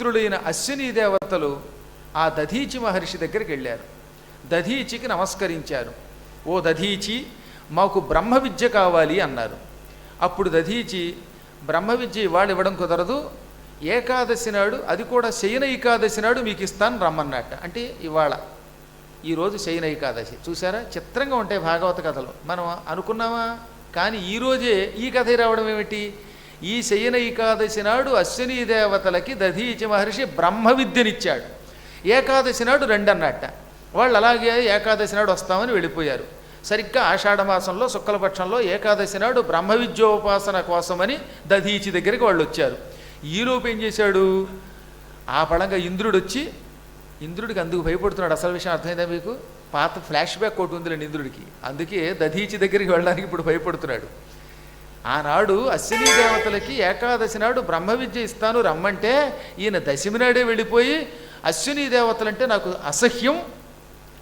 పుత్రుడైన అశ్విని దేవతలు ఆ దధీచి మహర్షి దగ్గరికి వెళ్ళారు. దధీచికి నమస్కరించారు. ఓ దధీచి మాకు బ్రహ్మ విద్య కావాలి అన్నారు. అప్పుడు దధీచి బ్రహ్మ విద్య ఇవాళ ఇవ్వడం కుదరదు. ఏకాదశి నాడు అది కూడా శయన ఏకాదశి నాడు మీకు ఇస్తాను రమ్మన్నట్ట అంటే ఇవాళ ఈరోజు శయన ఏకాదశి. చూసారా చిత్రంగా ఉంటాయి భాగవత కథలు. మనం అనుకున్నామా? కానీ ఈరోజే ఈ కథ రావడం ఏమిటి? ఈ శయన ఏకాదశి నాడు అశ్విని దేవతలకి దధీచి మహర్షి బ్రహ్మ విద్యనిచ్చాడు. ఏకాదశి నాడు రెండు అన్నట్ట వాళ్ళు అలాగే ఏకాదశి నాడు వస్తామని వెళ్ళిపోయారు. సరిగ్గా ఆషాఢమాసంలో శుక్లపక్షంలో ఏకాదశి నాడు బ్రహ్మ విద్యోపాసన కోసమని దధీచి దగ్గరికి వాళ్ళు వచ్చారు. ఈలోపు ఏం చేశాడు? ఆ పడంగా ఇంద్రుడు వచ్చి ఇంద్రుడికి అందుకు భయపడుతున్నాడు. అసలు విషయం అర్థమైందా మీకు? పాత ఫ్లాష్ బ్యాక్ ఒకటి ఉందిలేండి ఇంద్రుడికి. అందుకే దధీచి దగ్గరికి వెళ్ళడానికి ఇప్పుడు భయపడుతున్నాడు. ఆనాడు అశ్విని దేవతలకి ఏకాదశి నాడు బ్రహ్మ విద్య ఇస్తాను రమ్మంటే ఈయన దశమి నాడే వెళ్ళిపోయి అశ్విని దేవతలంటే నాకు అసహ్యం.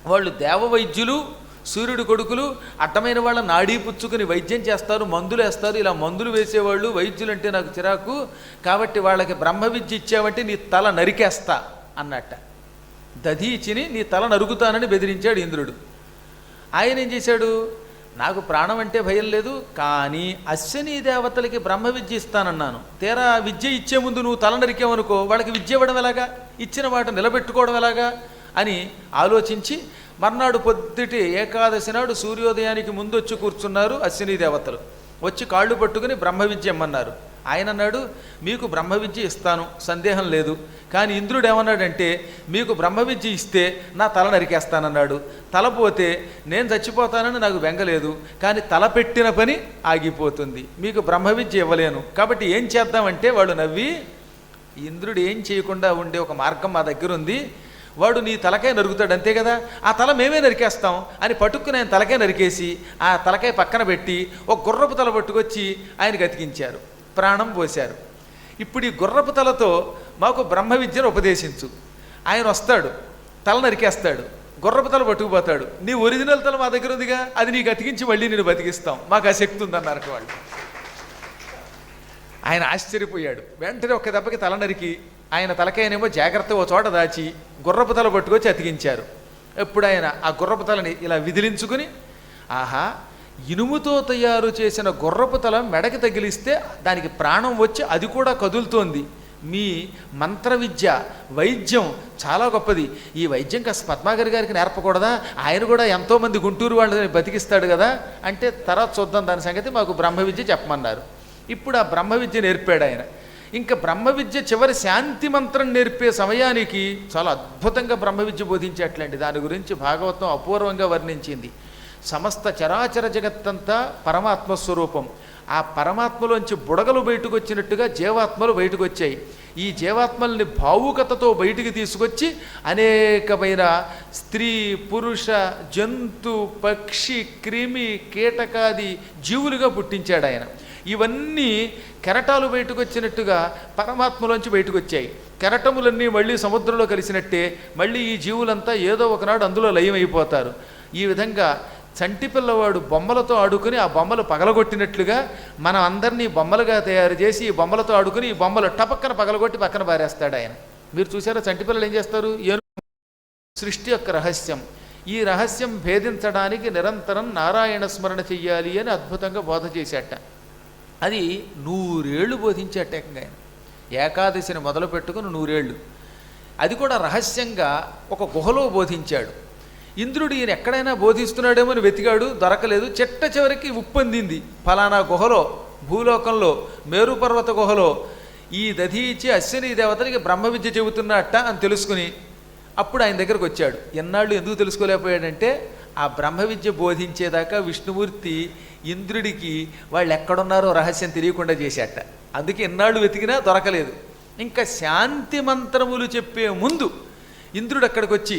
వాళ్ళు దేవవైద్యులు సూర్యుడు కొడుకులు అడ్డమైన వాళ్ళ నాడీ పుచ్చుకుని వైద్యం చేస్తారు మందులు వేస్తారు ఇలా మందులు వేసేవాళ్ళు వైద్యులు అంటే నాకు చిరాకు. కాబట్టి వాళ్ళకి బ్రహ్మ విద్య ఇచ్చావంటే నీ తల నరికేస్తా అన్నట్ట. దధీచిని నీ తల నరుకుతానని బెదిరించాడు ఇంద్రుడు. ఆయన ఏం చేశాడు? నాకు ప్రాణం అంటే భయం లేదు కానీ అశ్విని దేవతలకి బ్రహ్మ విద్య ఇస్తానన్నాను. తీరా విద్య ఇచ్చే ముందు నువ్వు తల నరికావనుకో వాళ్ళకి విద్య ఇవ్వడం ఎలాగా? ఇచ్చిన వాటిని నిలబెట్టుకోవడం ఎలాగా? అని ఆలోచించి మర్నాడు పొద్దుటి ఏకాదశి నాడు సూర్యోదయానికి ముందు వచ్చి కూర్చున్నారు అశ్విని దేవతలు. వచ్చి కాళ్ళు పట్టుకుని బ్రహ్మ విద్య ఇమ్మన్నారు. ఆయన అన్నాడు మీకు బ్రహ్మ విద్య ఇస్తాను సందేహం లేదు. కానీ ఇంద్రుడు ఏమన్నాడంటే మీకు బ్రహ్మ విద్య ఇస్తే నా తల నరికేస్తానన్నాడు. తల పోతే నేను చచ్చిపోతానని నాకు బెంగలేదు కానీ తల పెట్టిన పని ఆగిపోతుంది. మీకు బ్రహ్మ విద్య ఇవ్వలేను. కాబట్టి ఏం చేద్దామంటే వాడు నవ్వి ఇంద్రుడు ఏం చేయకుండా ఉండే ఒక మార్గం మా దగ్గర ఉంది. వాడు నీ తలకాయ నరుకుతాడు అంతే కదా? ఆ తల మేమే నరికేస్తాం. అని పట్టుకుని ఆయన తలకాయ నరికేసి ఆ తలకాయ పక్కన పెట్టి ఒక గుర్రపు తల పట్టుకొచ్చి ఆయనకి అతికించారు. ప్రాణం పోశారు. ఇప్పుడు ఈ గుర్రపు తలతో మాకు బ్రహ్మ విద్యను ఉపదేశించు. ఆయన వస్తాడు తల నరికేస్తాడు గుర్రపు తల పట్టుకుపోతాడు. నీ ఒరిజినల్ తల మా దగ్గర ఉందిగా అది నీకు అతికించి మళ్ళీ నేను బతికిస్తాం. మాకు ఆ శక్తి ఉందన్నారు వాళ్ళు. ఆయన ఆశ్చర్యపోయాడు. వెంటనే ఒక్క దెబ్బకి తల నరికి ఆయన తలకాయనేమో జాగ్రత్త ఓ చోట దాచి గుర్రపు తల పట్టుకొచ్చి అతికించారు. ఎప్పుడు ఆయన ఆ గుర్రపు తలని ఇలా విదిలించుకుని ఆహా ఇనుముతో తయారు చేసిన గుర్రపు తల మెడకి తగిలిస్తే దానికి ప్రాణం వచ్చి అది కూడా కదులుతోంది. మీ మంత్ర విద్య వైద్యం చాలా గొప్పది. ఈ వైద్యం కాస్త పద్మాగర్ గారికి నేర్పకూడదా? ఆయన కూడా ఎంతోమంది గుంటూరు వాళ్ళని బతికిస్తాడు కదా? అంటే తర్వాత చూద్దాం దాని సంగతి మాకు బ్రహ్మ విద్య చెప్పమన్నారు. ఇప్పుడు ఆ బ్రహ్మ విద్య నేర్పాడు ఆయన. ఇంకా బ్రహ్మ విద్య చివరి శాంతి మంత్రం నేర్పే సమయానికి చాలా అద్భుతంగా బ్రహ్మ విద్య బోధించేట్లండి. దాని గురించి భాగవతం అపూర్వంగా వర్ణించింది. సమస్త చరాచర జగత్తంతా పరమాత్మ స్వరూపం ఆ పరమాత్మలోంచి బుడగలు బయటకు వచ్చినట్టుగా జీవాత్మలు బయటకు వచ్చాయి ఈ జీవాత్మల్ని భావుకతతో బయటికి తీసుకొచ్చి అనేకమైన స్త్రీ పురుష జంతు పక్షి క్రిమి కీటకాది జీవులుగా పుట్టించాడు ఆయన ఇవన్నీ కెరటాలు బయటకు వచ్చినట్టుగా పరమాత్మలోంచి బయటకు వచ్చాయి కెరటములన్నీ మళ్ళీ సముద్రంలో కలిసినట్టే మళ్ళీ ఈ జీవులంతా ఏదో ఒకనాడు అందులో లయమైపోతారు. ఈ విధంగా చంటి పిల్లవాడు బొమ్మలతో ఆడుకుని ఆ బొమ్మలు పగలగొట్టినట్లుగా మనం అందరినీ బొమ్మలుగా తయారు చేసి ఈ బొమ్మలతో ఆడుకుని ఈ బొమ్మలు టపక్కన పగలగొట్టి పక్కన పారేస్తాడు ఆయన. మీరు చూసారా చంటి పిల్లలు ఏం చేస్తారు? ఏనుగు సృష్టి యొక్క రహస్యం. ఈ రహస్యం భేదించడానికి నిరంతరం నారాయణ స్మరణ చెయ్యాలి అని అద్భుతంగా బోధ చేశాట. అది నూరేళ్ళు బోధించాట ఏకంగా ఆయన. ఏకాదశిని మొదలు పెట్టుకుని నూరేళ్ళు అది కూడా రహస్యంగా ఒక గుహలో బోధించాడు. ఇంద్రుడు ఈయన ఎక్కడైనా బోధిస్తున్నాడేమో అని వెతికాడు దొరకలేదు. చెట్ట చివరికి ఉప్పొందింది ఫలానా గుహలో భూలోకంలో మేరుపర్వత గుహలో ఈ దధీచి అశ్విని దేవతలకి బ్రహ్మ విద్య చెబుతున్నట్ట అని తెలుసుకుని అప్పుడు ఆయన దగ్గరకు వచ్చాడు. ఎన్నాళ్ళు ఎందుకు తెలుసుకోలేకపోయాడంటే ఆ బ్రహ్మ విద్య బోధించేదాకా విష్ణుమూర్తి ఇంద్రుడికి వాళ్ళు ఎక్కడున్నారో రహస్యం తెలియకుండా చేసేట అందుకే ఎన్నాళ్ళు వెతికినా దొరకలేదు. ఇంకా శాంతి మంత్రములు చెప్పే ముందు ఇంద్రుడు అక్కడికి వచ్చి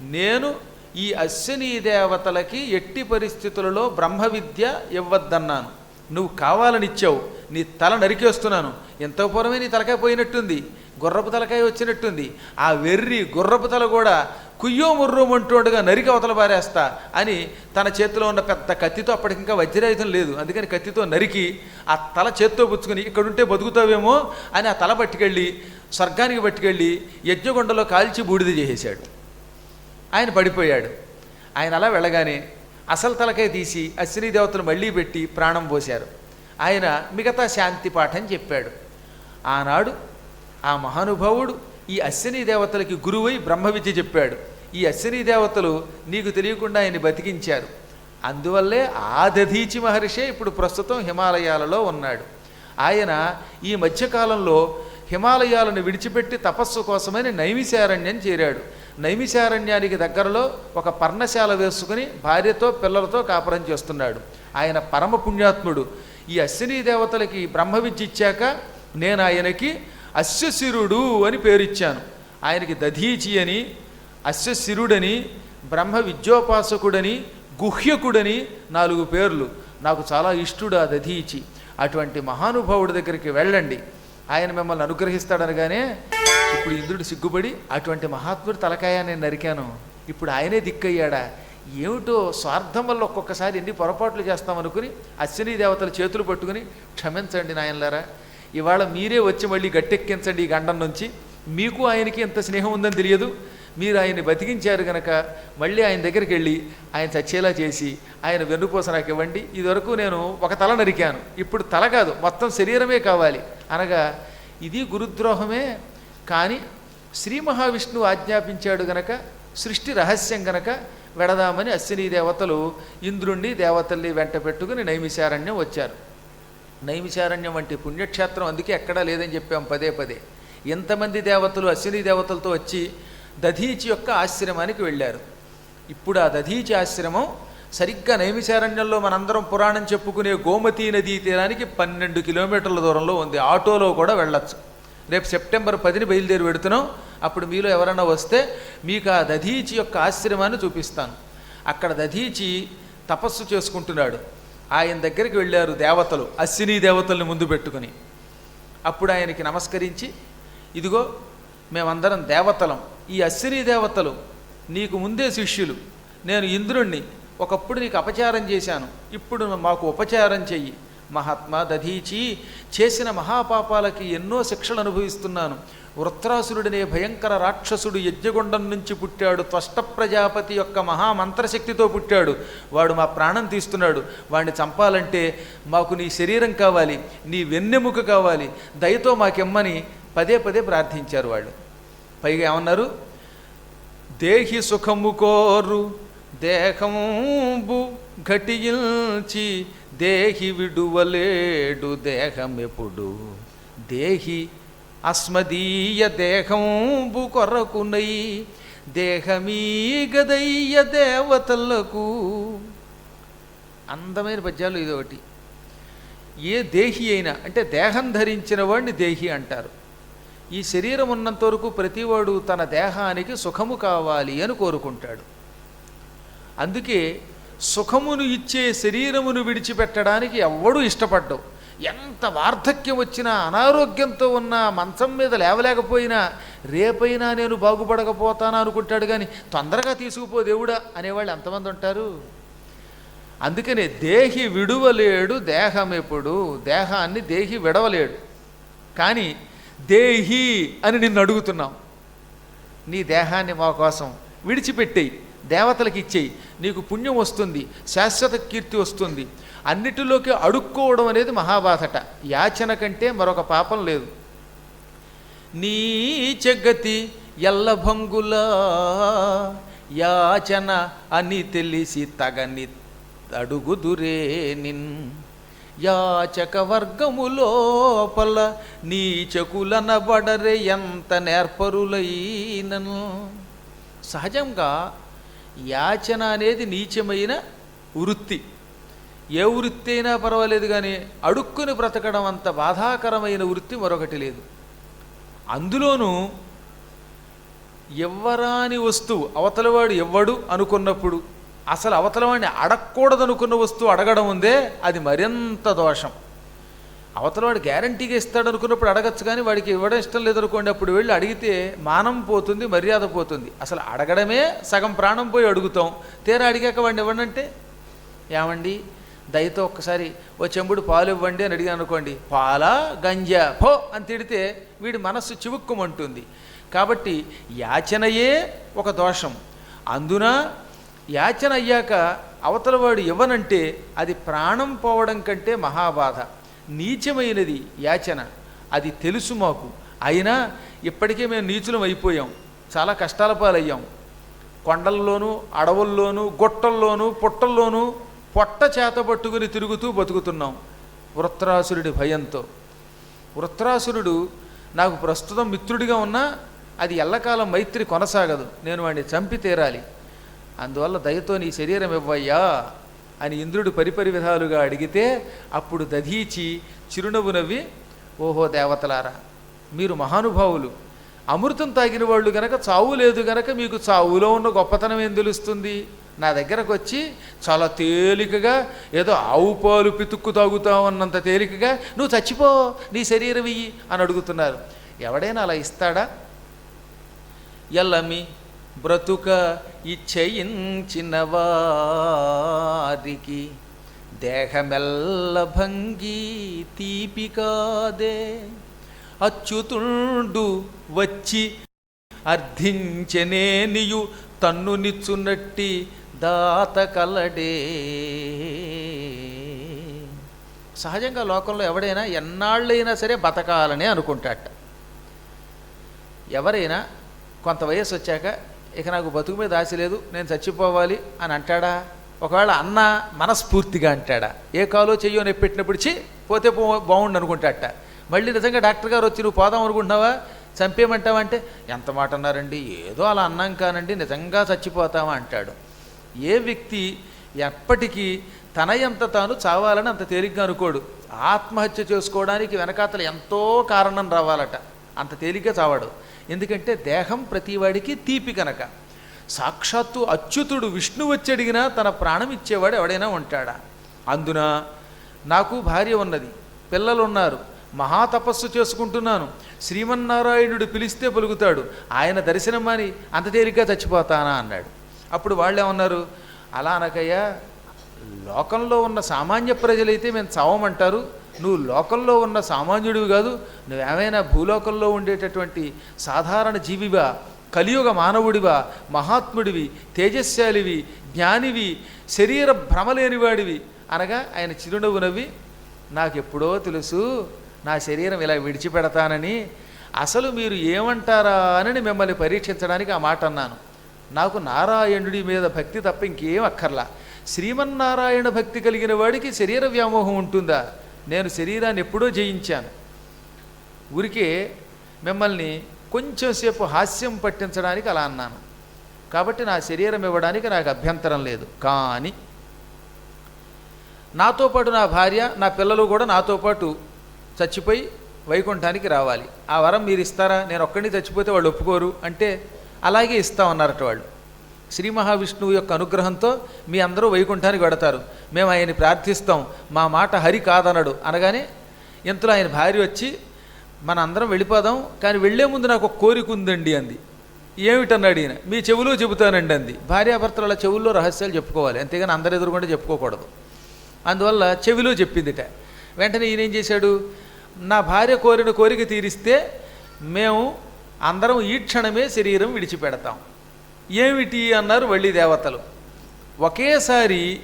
నేను ఈ అశ్విని దేవతలకి ఎట్టి పరిస్థితులలో బ్రహ్మ విద్య ఇవ్వద్దన్నాను. నువ్వు కావాలని ఇచ్చావు. నీ తల నరికేస్తున్నాను ఎంతో పూర్వమే నీ తలకాయ పోయినట్టుంది. గుర్రపు తలకాయ వచ్చినట్టుంది. ఆ వెర్రి గుర్రపు తల కూడా కుయ్యో ముర్రోమంటుండగా నరికి అవతల పారేస్తా అని తన చేతిలో ఉన్న పెద్ద కత్తితో అప్పటికింకా వజ్రాయుధం లేదు. అందుకని కత్తితో నరికి ఆ తల చేత్తో పుచ్చుకుని ఇక్కడుంటే బతుకుతావేమో అని ఆ తల పట్టుకెళ్ళి స్వర్గానికి పట్టుకెళ్ళి యజ్ఞగొండలో కాల్చి బూడిద చేసేశాడు. ఆయన పడిపోయాడు. ఆయన అలా వెళ్ళగానే అసలు తలకాయ తీసి అశ్విని దేవతలు మళ్ళీ పెట్టి ప్రాణం పోశారు. ఆయన మిగతా శాంతి పాఠం చెప్పాడు. ఆనాడు ఆ మహానుభావుడు ఈ అశ్విని దేవతలకి గురువై బ్రహ్మ విద్య చెప్పాడు. ఈ అశ్విని దేవతలు నీకు తెలియకుండా ఆయన్ని బతికించారు. అందువల్లే ఆ దధీచి మహర్షే ఇప్పుడు ప్రస్తుతం హిమాలయాలలో ఉన్నాడు. ఆయన ఈ మధ్యకాలంలో హిమాలయాలను విడిచిపెట్టి తపస్సు కోసమని నైమిశారణ్యం చేరాడు. నైమిశారణ్యానికి దగ్గరలో ఒక పర్ణశాల వేసుకుని భార్యతో పిల్లలతో కాపురం చేస్తున్నాడు. ఆయన పరమ పుణ్యాత్ముడు. ఈ అశ్విని దేవతలకి బ్రహ్మ విద్య ఇచ్చాక నేను ఆయనకి అశ్వశిరుడు అని పేరిచ్చాను. ఆయనకి దధీచి అని అశ్వశిరుడని బ్రహ్మ విద్యోపాసకుడని గుహ్యకుడని నాలుగు పేర్లు. నాకు చాలా ఇష్టుడు ఆ దధీచి. అటువంటి మహానుభావుడి దగ్గరికి వెళ్ళండి. ఆయన మిమ్మల్ని అనుగ్రహిస్తాడనగానే ఇప్పుడు ఇంద్రుడు సిగ్గుపడి అటువంటి మహాత్ముడి తలకాయ నేను నరికాను. ఇప్పుడు ఆయనే దిక్కయ్యాడా? ఏమిటో స్వార్థం వల్ల ఒక్కొక్కసారి ఎన్ని పొరపాట్లు చేస్తామనుకుని అశ్విని దేవతల చేతులు పట్టుకుని క్షమించండి నాయనలారా. ఇవాళ మీరే వచ్చి మళ్ళీ గట్టెక్కించండి ఈ గండం నుంచి. మీకు ఆయనకి ఎంత స్నేహం ఉందని తెలియదు. మీరు ఆయన్ని బతికించారు గనక మళ్ళీ ఆయన దగ్గరికి వెళ్ళి ఆయన చచ్చేలా చేసి ఆయన వెన్నుపూస నాకు ఇవ్వండి. ఇదివరకు నేను ఒక తల నరికాను. ఇప్పుడు తల కాదు మొత్తం శరీరమే కావాలి. అనగా ఇది గురుద్రోహమే కానీ శ్రీ మహావిష్ణువు ఆజ్ఞాపించాడు గనక సృష్టి రహస్యం గనక వెడదామని అశ్విని దేవతలు ఇంద్రుణ్ణి దేవతల్ని వెంట పెట్టుకుని నైమిశారణ్యం వచ్చారు. నైమిశారణ్యం వంటి పుణ్యక్షేత్రం అందుకే ఎక్కడా లేదని చెప్పాం పదే పదే. ఎంతమంది దేవతలు అశ్విని దేవతలతో వచ్చి దధీచి యొక్క ఆశ్రమానికి వెళ్ళారు. ఇప్పుడు ఆ దధీచి ఆశ్రమం సరిగ్గా నైమిశారణ్యంలో మనందరం పురాణం చెప్పుకునే గోమతీ నదీ తీరానికి పన్నెండు కిలోమీటర్ల దూరంలో ఉంది. ఆటోలో కూడా వెళ్ళచ్చు. రేపు సెప్టెంబర్ పదిని బయలుదేరి పెడుతున్నాం. అప్పుడు మీలో ఎవరైనా వస్తే మీకు ఆ దధీచి యొక్క ఆశ్రమాన్ని చూపిస్తాను. అక్కడ దధీచి తపస్సు చేసుకుంటున్నాడు. ఆయన దగ్గరికి వెళ్ళారు దేవతలు అశ్విని దేవతల్ని ముందు పెట్టుకుని. అప్పుడు ఆయనకి నమస్కరించి ఇదిగో మేమందరం దేవతలం. ఈ అశ్విని దేవతలు నీకు ముందే శిష్యులు. నేను ఇంద్రుణ్ణి ఒకప్పుడు నీకు అపచారం చేశాను. ఇప్పుడు మాకు ఉపచారం చెయ్యి. మహాత్మా దధీచి చేసిన మహాపాపాలకి ఎన్నో శిక్షలు అనుభవిస్తున్నాను. వృత్రాసురుడనే భయంకర రాక్షసుడు యజ్ఞగుండం నుంచి పుట్టాడు. త్వష్ట ప్రజాపతి యొక్క మహామంత్రశక్తితో పుట్టాడు. వాడు మా ప్రాణం తీస్తున్నాడు. వాడిని చంపాలంటే మాకు నీ శరీరం కావాలి నీ వెన్నెముక కావాలి. దయతో మాకెమ్మని పదే పదే ప్రార్థించారు వాళ్ళు. పైగా ఏమన్నారు? దేహి సుఖము కోరు దేహంబు ఘటించి దేహి విడువలేడు దేహమెప్పుడు. దేహి అస్మదీయ దేహంబు కొరకునై దేహమీ గదయ్య దేవతలకు. అందమైన పద్యాలు ఇది ఒకటి ఏ దేహి అయినా అంటే దేహం ధరించిన వాడిని దేహి అంటారు. ఈ శరీరం ఉన్నంత వరకు ప్రతివాడు తన దేహానికి సుఖము కావాలి అని కోరుకుంటాడు. అందుకే సుఖమును ఇచ్చే శరీరమును విడిచిపెట్టడానికి ఎవ్వడూ ఇష్టపడ్డవు. ఎంత వార్ధక్యం వచ్చినా అనారోగ్యంతో ఉన్న మంచం మీద లేవలేకపోయినా రేపైనా నేను బాగుపడకపోతానా అనుకుంటాడు కానీ తొందరగా తీసుకుపో దేవుడా అనేవాళ్ళు ఎంతమంది ఉంటారు? అందుకనే దేహి విడువలేడు దేహం ఎప్పుడు? దేహాన్ని దేహి విడవలేడు. కానీ దేహి అని నిన్ను అడుగుతున్నాం. నీ దేహాన్ని మా కోసం విడిచిపెట్టేయి దేవతలకు ఇచ్చేయి. నీకు పుణ్యం వస్తుంది శాశ్వత కీర్తి వస్తుంది. అన్నిటిలోకి అడుక్కోవడం అనేది మహాబాధట. యాచన కంటే మరొక పాపం లేదు. నీ చెగతి ఎల్లభంగుల యాచన అని తెలిసి తగని అడుగుదురే నిన్ యాచకవర్గములోపల వర్గము లోపల నీచకులనబడరే ఎంత నేర్పరులైనను. సహజంగా యాచన అనేది నీచమైన వృత్తి. ఏ వృత్తి అయినా పర్వాలేదు కానీ అడుక్కుని బ్రతకడం అంత బాధాకరమైన వృత్తి మరొకటి లేదు. అందులోనూ ఎవ్వరాని వస్తువు అవతలవాడు ఎవ్వడు అనుకున్నప్పుడు అసలు అవతలవాడిని అడగకూడదనుకున్న వస్తువు అడగడం ఉందే అది మరింత దోషం. అవతల వాడు గ్యారంటీగా ఇస్తాడు అనుకున్నప్పుడు అడగచ్చు కానీ వాడికి ఇవ్వడం ఇష్టం లేదనుకోండి అప్పుడు వెళ్ళి అడిగితే మానం పోతుంది మర్యాద పోతుంది. అసలు అడగడమే సగం ప్రాణం పోయి అడుగుతాం. తీరా అడిగాక వాడిని ఇవ్వండి ఏమండి దయతో ఒక్కసారి ఓ చెంబుడు పాలు ఇవ్వండి అని అడిగాను అనుకోండి పాలా గంజా పో అని తిడితే వీడి మనస్సు చివుక్కుమంటుంది. కాబట్టి యాచనయే ఒక దోషం. అందున యాచన అయ్యాక అవతలవాడు ఇవ్వనంటే అది ప్రాణం పోవడం కంటే మహాబాధ. నీచమైనది యాచన. అది తెలుసు మాకు. అయినా ఇప్పటికే మేము నీచులం అయిపోయాం. చాలా కష్టాల పాలయ్యాం. కొండల్లోనూ అడవుల్లోనూ గుట్టల్లోనూ పుట్టల్లోనూ పొట్ట చేత పట్టుకుని తిరుగుతూ బతుకుతున్నాం. వృత్రాసురుడి భయంతో. వృత్రాసురుడు నాకు ప్రస్తుతం మిత్రుడిగా ఉన్నా అది ఎల్లకాలం మైత్రి కొనసాగదు. నేను వాడిని చంపి తీరాలి. అందువల్ల దయతో నీ శరీరం ఇవ్వయ్యా అని ఇంద్రుడు పరిపరి విధాలుగా అడిగితే అప్పుడు దధీచి చిరునవ్వు నవ్వి ఓహో దేవతలారా మీరు మహానుభావులు. అమృతం తాగిన వాళ్ళు గనక చావు లేదు గనక మీకు చావులో ఉన్న గొప్పతనం ఏం తెలుస్తుంది? నా దగ్గరకు వచ్చి చాలా తేలికగా ఏదో ఆవు పాలు పితుక్కు తాగుతావు అన్నంత తేలికగా నువ్వు చచ్చిపో నీ శరీరం ఇయ్యి అని అడుగుతున్నారు. ఎవడైనా అలా ఇస్తాడా? ఎల్లమ్మి బ్రతుక ఇచ్చయించిన వారికి దేహమెల్ల భంగి తీపి కాదే. అచ్యుతుండు వచ్చి అర్థించనేనియు తన్ను నిచ్చునట్టి దాత కలడే సహజంగా లోకంలో ఎవడైనా ఎన్నాళ్ళైనా సరే బతకాలని అనుకుంటాట ఎవరైనా కొంత వయసు వచ్చాక ఇక నాకు బతుకు మీద ఆశ లేదు నేను చచ్చిపోవాలి అని అంటాడా? ఒకవేళ అన్న మనస్ఫూర్తిగా అంటాడా? ఏ కాలో చెయ్యో నెప్పెట్టినప్పుడు చి పోతే పో బాగుండు అనుకుంటాట మళ్ళీ నిజంగా డాక్టర్ గారు వచ్చి నువ్వు పోదాం అనుకుంటున్నావా? చంపేయమంటావంటే ఎంత మాట అన్నారండి? ఏదో అలా అన్నాం కానండి నిజంగా చచ్చిపోతావా అంటాడు. ఏ వ్యక్తి ఎప్పటికీ తన ఎంత తాను చావాలని అంత తేలిగ్గా అనుకోడు. ఆత్మహత్య చేసుకోవడానికి వెనకాతల ఎంతో కారణం రావాలట. అంత తేలిగ్గా చావాడు. ఎందుకంటే దేహం ప్రతివాడికి తీపి కనుక. సాక్షాత్తు అచ్యుతుడు విష్ణు వచ్చి అడిగినా తన ప్రాణం ఇచ్చేవాడు ఎవడైనా ఉంటాడా? అందున నాకు భార్య ఉన్నది పిల్లలు ఉన్నారు మహాతపస్సు చేసుకుంటున్నాను. శ్రీమన్నారాయణుడు పిలిస్తే పలుకుతాడు ఆయన దర్శనం అని అంత తేలిగ్గా చచ్చిపోతానా అన్నాడు. అప్పుడు వాళ్ళేమన్నారు అలా అనకయ్యా లోకంలో ఉన్న సామాన్య ప్రజలైతే మేము చావమంటారు నువ్వు లోకంలో ఉన్న సామాన్యుడివి కాదు నువ్వేమైనా భూలోకంలో ఉండేటటువంటి సాధారణ జీవివా కలియుగ మానవుడివా మహాత్ముడివి తేజస్శాలివి జ్ఞానివి శరీర భ్రమలేనివాడివి అనగా ఆయన చిరునవ్వు నవ్వి నాకెప్పుడో తెలుసు నా శరీరం ఇలా విడిచిపెడతానని అసలు మీరు ఏమంటారా అని మిమ్మల్ని పరీక్షించడానికి ఆ మాట అన్నాను. నాకు నారాయణుడి మీద భక్తి తప్ప ఇంకేం అక్కర్లా. శ్రీమన్నారాయణ భక్తి కలిగిన వాడికి శరీర వ్యామోహం ఉంటుందా? నేను శరీరాన్ని ఎప్పుడో జయించాను. ఊరికే మిమ్మల్ని కొంచెంసేపు హాస్యం పట్టించడానికి అలా అన్నాను. కాబట్టి నా శరీరం ఇవ్వడానికి నాకు అభ్యంతరం లేదు. కానీ నాతో పాటు నా భార్య నా పిల్లలు కూడా నాతో పాటు చచ్చిపోయి వైకుంఠానికి రావాలి. ఆ వరం మీరు ఇస్తారా? నేను ఒక్కడిని చచ్చిపోతే వాళ్ళు ఒప్పుకోరు అంటే అలాగే ఇస్తామన్నారట వాళ్ళు. శ్రీ మహావిష్ణువు యొక్క అనుగ్రహంతో మీ అందరూ వైకుంఠానికి వెడతారు. మేము ఆయన్ని ప్రార్థిస్తాం. మా మాట హరి కాదనడు అనగానే ఇంతలో ఆయన భార్య వచ్చి మన అందరం వెళ్ళిపోదాం కానీ వెళ్ళే ముందు నాకు ఒక కోరిక ఉందండి అంది. ఏమిటన్నాడు ఈయన? మీ చెవులో చెబుతానండి అంది. భార్యాభర్తలు అలా చెవుల్లో రహస్యాలు చెప్పుకోవాలి. అంతేగాని అందరు ఎదురుకుండా చెప్పుకోకూడదు. అందువల్ల చెవిలో చెప్పిందిట. వెంటనే ఈయన ఏం చేశాడు? నా భార్య కోరిన కోరిక తీరిస్తే మేము అందరం ఈ క్షణమే శరీరం విడిచిపెడతాం. ఏమిటి అన్నారు వెళ్ళి దేవతలు. ఒకేసారి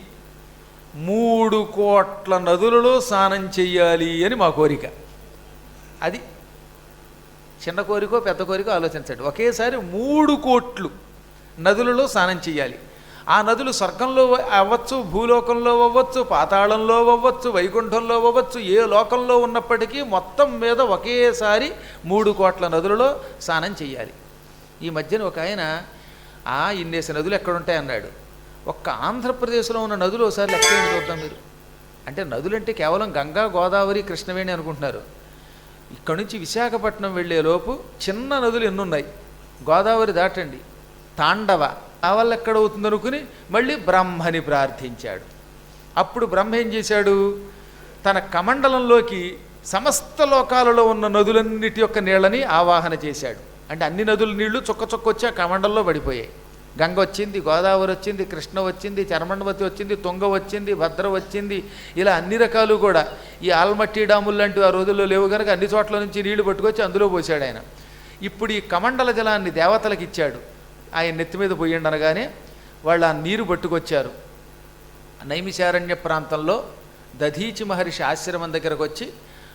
మూడు కోట్ల నదులలో స్నానం చెయ్యాలి అని మా కోరిక. అది చిన్న కోరికో పెద్ద కోరికో ఆలోచించండి. ఒకేసారి మూడు కోట్లు నదులలో స్నానం చేయాలి ఆ నదులు స్వర్గంలో అవ్వచ్చు భూలోకంలో అవ్వచ్చు పాతాళంలో అవ్వచ్చు వైకుంఠంలో అవ్వచ్చు ఏ లోకంలో ఉన్నప్పటికీ మొత్తం మీద ఒకేసారి మూడు కోట్ల నదులలో స్నానం చేయాలి ఈ మధ్యన ఒక ఆయన ఆ ఇన్నేసి నదులు ఎక్కడుంటాయి అన్నాడు. ఒక్క ఆంధ్రప్రదేశ్లో ఉన్న నదులు ఒకసారి లెక్కేయండి చూద్దాం మీరు. అంటే నదులంటే కేవలం గంగా గోదావరి కృష్ణవేణి అనుకుంటున్నారు. ఇక్కడ నుంచి విశాఖపట్నం వెళ్ళేలోపు చిన్న నదులు ఎన్నున్నాయి. గోదావరి దాటండి. తాండవ ఆ వల్ల ఎక్కడ అవుతుందనుకుని మళ్ళీ బ్రహ్మని ప్రార్థించాడు. అప్పుడు బ్రహ్మ ఏం చేశాడు? తన కమండలంలోకి సమస్త లోకాలలో ఉన్న నదులన్నిటి యొక్క నీళ్ళని ఆవాహన చేశాడు. అంటే అన్ని నదుల నీళ్ళు చుక్క చుక్క వచ్చి ఆ కమండల్లో పడిపోయాయి. గంగ వచ్చింది గోదావరి వచ్చింది కృష్ణ వచ్చింది చర్మండవతి వచ్చింది తుంగ వచ్చింది భద్ర వచ్చింది ఇలా అన్ని రకాలు కూడా ఈ ఆల్మట్టి డాములు లాంటివి ఆ రోజుల్లో లేవు కనుక అన్ని చోట్ల నుంచి నీళ్ళు పట్టుకొచ్చి అందులో పోసాడు ఆయన. ఇప్పుడు ఈ కమండల జలాన్ని దేవతలకు ఇచ్చాడు. ఆయన నెత్తి మీద పోయిండనగానే వాళ్ళు ఆ నీరు పట్టుకొచ్చారు. నైమిశారణ్య ప్రాంతంలో దధీచి మహర్షి ఆశ్రమం దగ్గరకు వచ్చి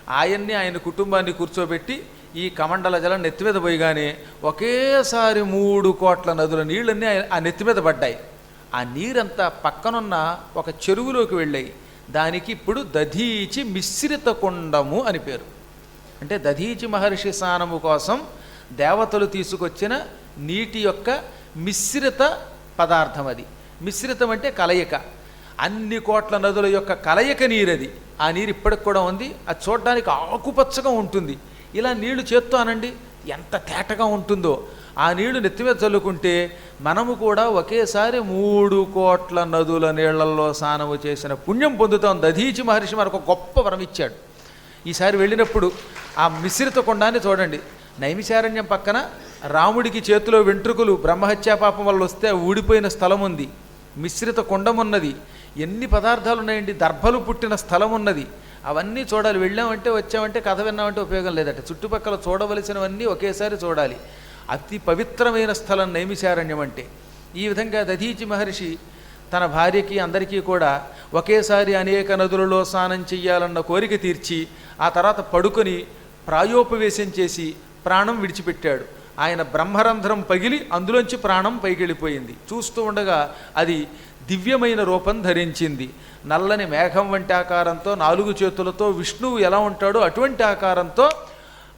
ఆయన్ని ఆయన కుటుంబాన్ని కూర్చోబెట్టి ఈ కమండల జలం నెత్తి మీద పోయిగానే ఒకేసారి మూడు కోట్ల నదుల నీళ్ళన్నీ ఆ నెత్తి మీద పడ్డాయి. ఆ నీరంతా పక్కనున్న ఒక చెరువులోకి వెళ్ళాయి. దానికి ఇప్పుడు దధీచి మిశ్రిత కుండము అని పేరు. అంటే దధీచి మహర్షి స్నానము కోసం దేవతలు తీసుకొచ్చిన నీటి యొక్క మిశ్రిత పదార్థం అది. మిశ్రితం అంటే కలయిక. అన్ని కోట్ల నదుల యొక్క కలయిక నీరది. ఆ నీరు ఇప్పటికి కూడా ఉంది. అది చూడడానికి ఆకుపచ్చగా ఉంటుంది. ఇలా నీళ్ళు చేత్తో అనండి ఎంత తేటగా ఉంటుందో. ఆ నీళ్ళు నెత్తి మీద చల్లుకుంటే మనము కూడా ఒకేసారి మూడు కోట్ల నదుల నీళ్ళలో స్నానము చేసిన పుణ్యం పొందుతాం. దధీచి మహర్షి మనకు గొప్ప వరం ఇచ్చాడు. ఈసారి వెళ్ళినప్పుడు ఆ మిశ్రిత కొండాన్ని చూడండి. నైమిశారణ్యం పక్కన రాముడికి చేతిలో వెంట్రుకలు బ్రహ్మహత్యా పాపం వల్ల వస్తే ఊడిపోయిన స్థలం ఉంది. మిశ్రిత కొండమున్నది. ఎన్ని పదార్థాలు ఉన్నాయండి దర్భలు పుట్టిన స్థలం ఉన్నది. అవన్నీ చూడాలి. వెళ్ళామంటే వచ్చామంటే కథ విన్నామంటే ఉపయోగం లేదట. చుట్టుపక్కల చూడవలసినవన్నీ ఒకేసారి చూడాలి. అతి పవిత్రమైన స్థలం నైమిశారణ్యం అంటే. ఈ విధంగా దధీచి మహర్షి తన భార్యకి అందరికీ కూడా ఒకేసారి అనేక నదులలో స్నానం చెయ్యాలన్న కోరిక తీర్చి ఆ తర్వాత పడుకొని ప్రాయోపవేశం చేసి ప్రాణం విడిచిపెట్టాడు. ఆయన బ్రహ్మరంధ్రం పగిలి అందులోంచి ప్రాణం పైకెళ్ళిపోయింది. చూస్తూ ఉండగా అది దివ్యమైన రూపం ధరించింది. నల్లని మేఘం వంటి ఆకారంతో నాలుగు చేతులతో విష్ణువు ఎలా ఉంటాడో అటువంటి ఆకారంతో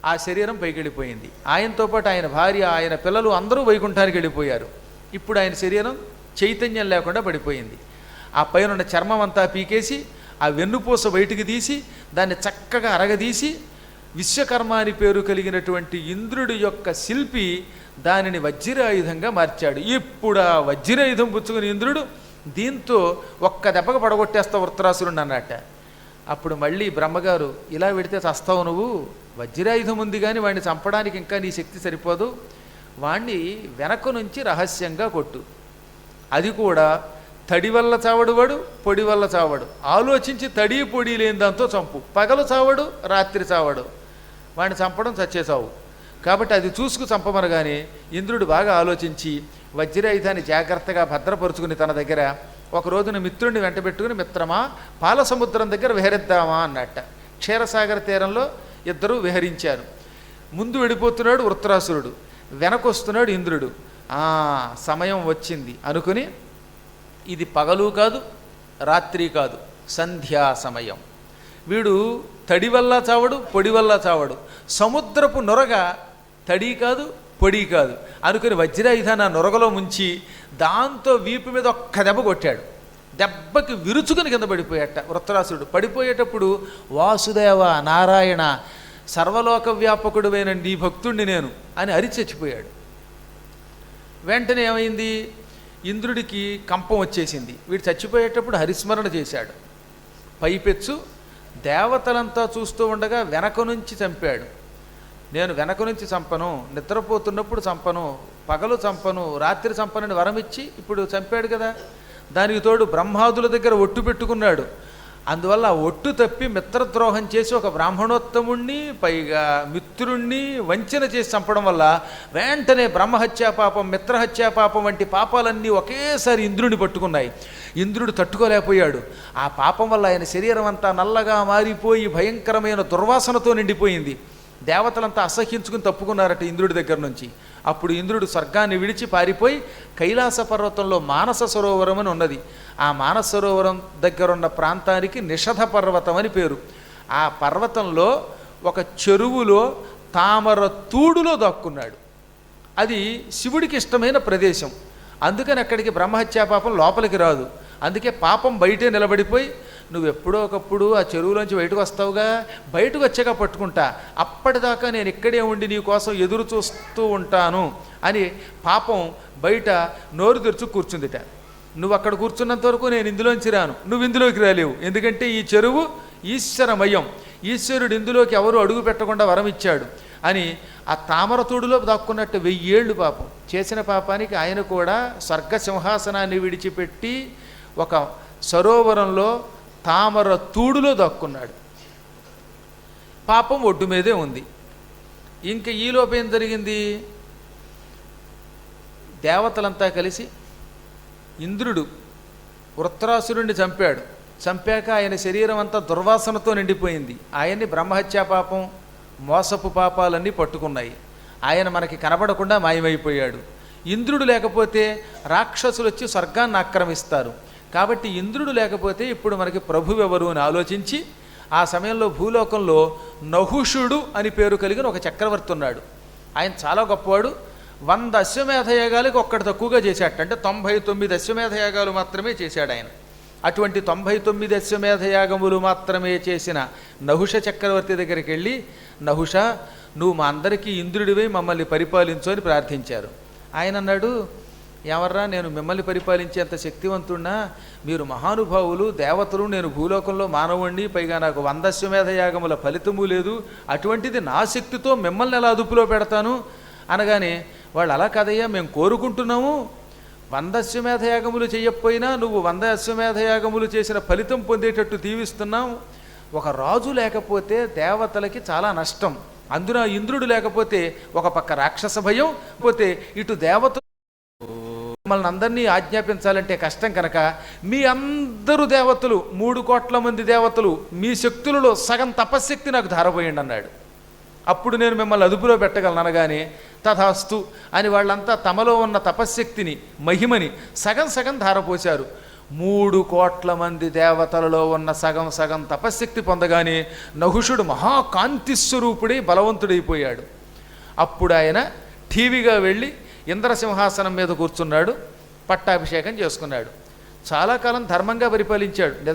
ఆ శరీరం పైకెళ్ళిపోయింది ఆయనతో పాటు ఆయన భార్య ఆయన పిల్లలు అందరూ వైకుంఠానికి వెళ్ళిపోయారు. ఇప్పుడు ఆయన శరీరం చైతన్యం లేకుండా పడిపోయింది. ఆ పైన ఉన్న చర్మం అంతా పీకేసి ఆ వెన్నుపూస బయటికి తీసి దాన్ని చక్కగా అరగదీసి విశ్వకర్మ అని పేరు కలిగినటువంటి ఇంద్రుడి యొక్క శిల్పి దానిని వజ్రాయుధంగా మార్చాడు. ఇప్పుడు ఆ వజ్రాయుధం పుచ్చుకుని ఇంద్రుడు దీంతో ఒక్క దెబ్బకు పడగొట్టేస్తావు వృత్రాసురుడు అన్నట్ట అప్పుడు మళ్ళీ బ్రహ్మగారు ఇలా పెడితే చస్తావు నువ్వు? వజ్రాయుధం ఉంది కానీ వాడిని చంపడానికి ఇంకా నీ శక్తి సరిపోదు. వాణ్ణి వెనక నుంచి రహస్యంగా కొట్టు. అది కూడా తడి వల్ల చావడు వాడు పొడి వల్ల చావడు. ఆలోచించి తడి పొడి లేని దాంతో చంపు. పగలు చావడు రాత్రి చావడు. వాడిని చంపడం చచ్చేసావు కాబట్టి అది చూసుకు చంపమనగానే ఇంద్రుడు బాగా ఆలోచించి వజ్రాయుధాన్ని జాగ్రత్తగా భద్రపరుచుకుని తన దగ్గర ఒక రోజున మిత్రుడిని వెంటబెట్టుకుని మిత్రమా పాల సముద్రం దగ్గర విహరిద్దామా అన్నట్ట. క్షీరసాగర తీరంలో ఇద్దరూ విహరించారు. ముందు వెళ్ళిపోతున్నాడు వృత్రాసురుడు వెనకొస్తున్నాడు ఇంద్రుడు. ఆ సమయం వచ్చింది అనుకుని ఇది పగలు కాదు రాత్రి కాదు సంధ్యా సమయం. వీడు తడి వల్ల చావడు పొడి వల్ల చావడు. సముద్రపు నొరగ తడి కాదు పొడి కాదు. అనుకుని వజ్రాయుధాన్ని ఆ నొరగలో ముంచి దాంతో వీపు మీద ఒక్క దెబ్బ కొట్టాడు. దెబ్బకి విరుచుకుని కింద పడిపోయాట వృత్తరాసుడు. పడిపోయేటప్పుడు వాసుదేవ నారాయణ సర్వలోక వ్యాపకుడువైన నీ భక్తుణ్ణి నేను అని అరి చచ్చిపోయాడు వెంటనే ఏమైంది? ఇంద్రుడికి కంపం వచ్చేసింది. వీడు చచ్చిపోయేటప్పుడు హరిస్మరణ చేశాడు. పైపెచ్చు దేవతలంతా చూస్తూ ఉండగా వెనక నుంచి చంపాడు. నేను వెనక నుంచి చంపను నిద్రపోతున్నప్పుడు చంపను పగలు చంపను రాత్రి చంపనని వరమిచ్చి ఇప్పుడు చంపాడు కదా. దానికి తోడు బ్రహ్మాదుల దగ్గర ఒట్టు పెట్టుకున్నాడు. అందువల్ల ఆ ఒట్టు తప్పి మిత్రద్రోహం చేసి ఒక బ్రాహ్మణోత్తముణ్ణి పైగా మిత్రుణ్ణి వంచన చేసి చంపడం వల్ల వెంటనే బ్రహ్మహత్యా పాపం మిత్రహత్యా పాపం వంటి పాపాలన్నీ ఒకేసారి ఇంద్రుడిని పట్టుకున్నాయి. ఇంద్రుడు తట్టుకోలేకపోయాడు. ఆ పాపం వల్ల ఆయన శరీరం అంతా నల్లగా మారిపోయి భయంకరమైన దుర్వాసనతో నిండిపోయింది. దేవతలంతా అసహ్యించుకుని తప్పుకున్నారట ఇంద్రుడి దగ్గర నుంచి. అప్పుడు ఇంద్రుడు స్వర్గాన్ని విడిచి పారిపోయి కైలాస పర్వతంలో మానస సరోవరం అని ఉన్నది. ఆ మానస సరోవరం దగ్గర ఉన్న ప్రాంతానికి నిషధ పర్వతం అని పేరు. ఆ పర్వతంలో ఒక చెరువులో తామర తూడులో దాక్కున్నాడు. అది శివుడికి ఇష్టమైన ప్రదేశం. అందుకని అక్కడికి బ్రహ్మహత్యా పాపం లోపలికి రాదు. అందుకే పాపం బయటే నిలబడిపోయి నువ్వు ఎప్పుడో ఒకప్పుడు ఆ చెరువులోంచి బయటకు వస్తావుగా? బయటకు వచ్చాక పట్టుకుంటా. అప్పటిదాకా నేను ఇక్కడే ఉండి నీ కోసం ఎదురు చూస్తూ ఉంటాను అని పాపం బయట నోరు తెరుచు కూర్చుందిట. నువ్వు అక్కడ కూర్చున్నంత వరకు నేను ఇందులోంచి రాను. నువ్వు ఇందులోకి రాలేవు. ఎందుకంటే ఈ చెరువు ఈశ్వరమయం. ఈశ్వరుడు ఇందులోకి ఎవరు అడుగు పెట్టకుండా వరం ఇచ్చాడు అని ఆ తామర తూడులో దాక్కున్నట్టు వెయ్యేళ్ళు పాపం. చేసిన పాపానికి ఆయన కూడా స్వర్గ సింహాసనాన్ని విడిచిపెట్టి ఒక సరోవరంలో తామర తూడులో దక్కున్నాడు. పాపం ఒడ్డు మీదే ఉంది. ఇంక ఈలోపు ఏం జరిగింది? దేవతలంతా కలిసి ఇంద్రుడు వృత్రాసురుణ్ణి చంపాడు. చంపాక ఆయన శరీరం అంతా దుర్వాసనతో నిండిపోయింది. ఆయన్ని బ్రహ్మహత్యా పాపం మోసపు పాపాలన్నీ పట్టుకున్నాయి. ఆయన మనకి కనబడకుండా మాయమైపోయాడు. ఇంద్రుడు లేకపోతే రాక్షసులు వచ్చి స్వర్గాన్ని ఆక్రమిస్తారు. కాబట్టి ఇంద్రుడు లేకపోతే ఇప్పుడు మనకి ప్రభు ఎవరు అని ఆలోచించి ఆ సమయంలో భూలోకంలో నహుషుడు అని పేరు కలిగిన ఒక చక్రవర్తి ఉన్నాడు. ఆయన చాలా గొప్పవాడు. వంద అశ్వమేధ యాగాలకు ఒక్కటి తక్కువగా చేశాట అంటే తొంభై తొమ్మిది అశ్వమేధ యాగాలు మాత్రమే చేశాడు ఆయన. అటువంటి తొంభై తొమ్మిది అశ్వమేధ యాగములు మాత్రమే చేసిన నహుష చక్రవర్తి దగ్గరికి వెళ్ళి నహుష నువ్వు మా అందరికీ ఇంద్రుడివై మమ్మల్ని పరిపాలించు అని ప్రార్థించారు. ఆయన అన్నాడు ఎవర్రా నేను మిమ్మల్ని పరిపాలించేంత శక్తివంతున్నా మీరు మహానుభావులు దేవతలు నేను భూలోకంలో మానవుణ్ణి పైగా నాకు వందశ్వమేధ యాగముల ఫలితము లేదు. అటువంటిది నా శక్తితో మిమ్మల్ని ఎలా అదుపులో పెడతాను? అనగానే వాళ్ళు అలా కదయ్యా మేము కోరుకుంటున్నాము. వంద అశ్వమేధ యాగములు చేయకపోయినా నువ్వు వంద అశ్వమేధ యాగములు చేసిన ఫలితం పొందేటట్టు దీవిస్తున్నావు. ఒక రాజు లేకపోతే దేవతలకి చాలా నష్టం. అందున ఇంద్రుడు లేకపోతే ఒక పక్క రాక్షస భయం పోతే ఇటు దేవత మిమ్మల్ని అందరినీ ఆజ్ఞాపించాలంటే కష్టం కనుక మీ అందరూ దేవతలు మూడు కోట్ల మంది దేవతలు మీ శక్తులలో సగం తపశ్శక్తి నాకు ధారపోయండి అన్నాడు. అప్పుడు నేను మిమ్మల్ని అదుపులో పెట్టగలను అనగానే తథాస్తు అని వాళ్ళంతా తమలో ఉన్న తపశ్శక్తిని మహిమని సగం సగం ధారపోశారు. మూడు కోట్ల మంది దేవతలలో ఉన్న సగం సగం తపశ్శక్తి పొందగానే నహుషుడు మహాకాంతిస్వరూపుడై బలవంతుడైపోయాడు. అప్పుడు ఆయన టీవీగా వెళ్ళి ఇంద్రసింహాసనం మీద కూర్చున్నాడు పట్టాభిషేకం చేసుకున్నాడు. చాలా కాలం ధర్మంగా పరిపాలించాడు. నిజం